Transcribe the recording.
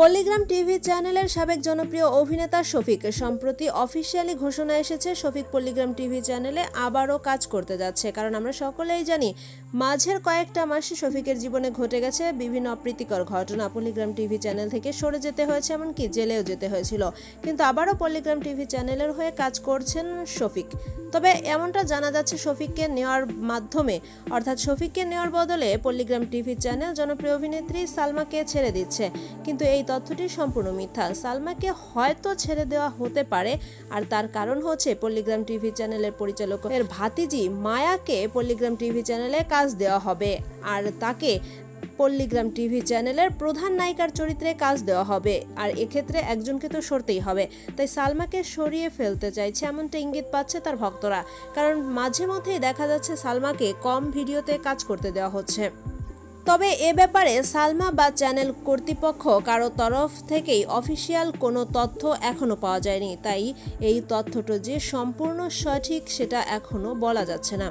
Polygram TV চ্যানেলের সাবেক জনপ্রিয় অভিনেতা শফিক। সম্প্রতি অফিসিয়ালি ঘোষণা এসেছে, শফিক পলিগ্রাম টিভি চ্যানেলে আবারও কাজ করতে যাচ্ছে। কারণ আমরা সকলেই জানি, মাঝের কয়েকটা মাসে শফিকের জীবনে ঘটে গেছে বিভিন্ন অপ্রীতিকর ঘটনা। পলিগ্রাম টিভি চ্যানেল থেকে সরে যেতে হয়েছে, এমনকি জেলেও যেতে হয়েছিল। কিন্তু আবারও পলিগ্রাম টিভি চ্যানেলের হয়ে কাজ করছেন শফিক। তবে এমনটা জানা যাচ্ছে, শফিককে নেওয়ার মাধ্যমে, অর্থাৎ শফিককে নেওয়ার বদলে পল্লিগ্রাম টিভি চ্যানেল জনপ্রিয় অভিনেত্রী সালমাকে ছেড়ে দিচ্ছে। কিন্তু এই তথ্যটি সম্পূর্ণ মিথ্যা। সালমাকে হয়তো ছেড়ে দেওয়া হতে পারে, আর তার কারণ হচ্ছে পল্লিগ্রাম টিভি চ্যানেলের পরিচালকের ভাতিজি মায়াকে পল্লিগ্রাম টিভি চ্যানেলে কাজ দেওয়া হবে, আর তাকে পল্লিগ্রাম টিভি চ্যানেলের প্রধান নায়িকার চরিত্রে কাজ দেওয়া হবে, আর এক্ষেত্রে একজনকে তো সরতেই হবে। তাই সালমাকে সরিয়ে ফেলতে চাইছে এমনটা ইঙ্গিত পাচ্ছে তার ভক্তরা, কারণ মাঝে মধ্যেই দেখা যাচ্ছে সালমাকে কম ভিডিওতে কাজ করতে দেওয়া হচ্ছে। তবে এ ব্যাপারে সালমা বা চ্যানেল কর্তৃপক্ষ কারও তরফ থেকেই অফিসিয়াল কোনো তথ্য এখনও পাওয়া যায়নি। তাই এই তথ্যটা যে সম্পূর্ণ সঠিক সেটা এখনও বলা যাচ্ছে না।